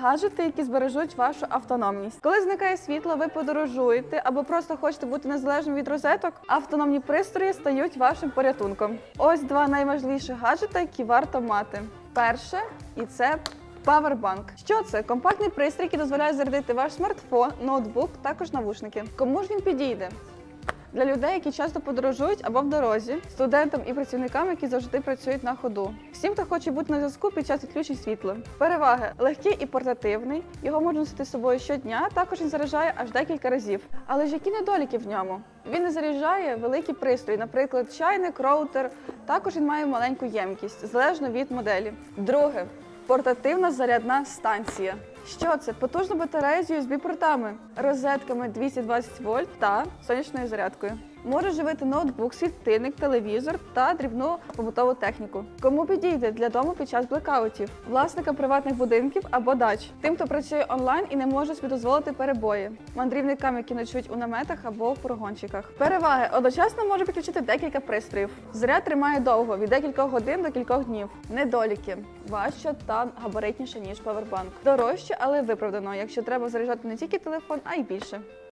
Гаджети, які збережуть вашу автономність. Коли зникає світло, ви подорожуєте або просто хочете бути незалежним від розеток, автономні пристрої стають вашим порятунком. Ось два найважливіші гаджети, які варто мати. Перше, і це Powerbank. Що це? Компактний пристрій, який дозволяє зарядити ваш смартфон, ноутбук, також навушники. Кому ж він підійде? Для людей, які часто подорожують або в дорозі, студентам і працівникам, які завжди працюють на ходу. Всім, хто хоче бути на зв'язку під час відключень світла. Переваги легкий і портативний. Його можна носити з собою щодня. Також він заряджає аж декілька разів. Але ж які недоліки в ньому? Він не заряджає великі пристрої, наприклад, чайник, роутер. Також він має маленьку ємкість, залежно від моделі. Друге портативна зарядна станція. Що це? Потужна батарея з USB-портами, розетками 220 вольт та сонячною зарядкою. Може живити ноутбук, світильник, телевізор та дрібну побутову техніку. Кому підійде для дому під час блекаутів, власникам приватних будинків або дач, тим, хто працює онлайн і не може собі дозволити перебої, мандрівникам, які ночують у наметах або в фургончиках. Переваги одночасно може підключити декілька пристроїв. Заряд тримає довго від декількох годин до кількох днів. Недоліки важче та габаритніше ніж Powerbank. Дорожче, але виправдано, якщо треба заряджати не тільки телефон, а й більше.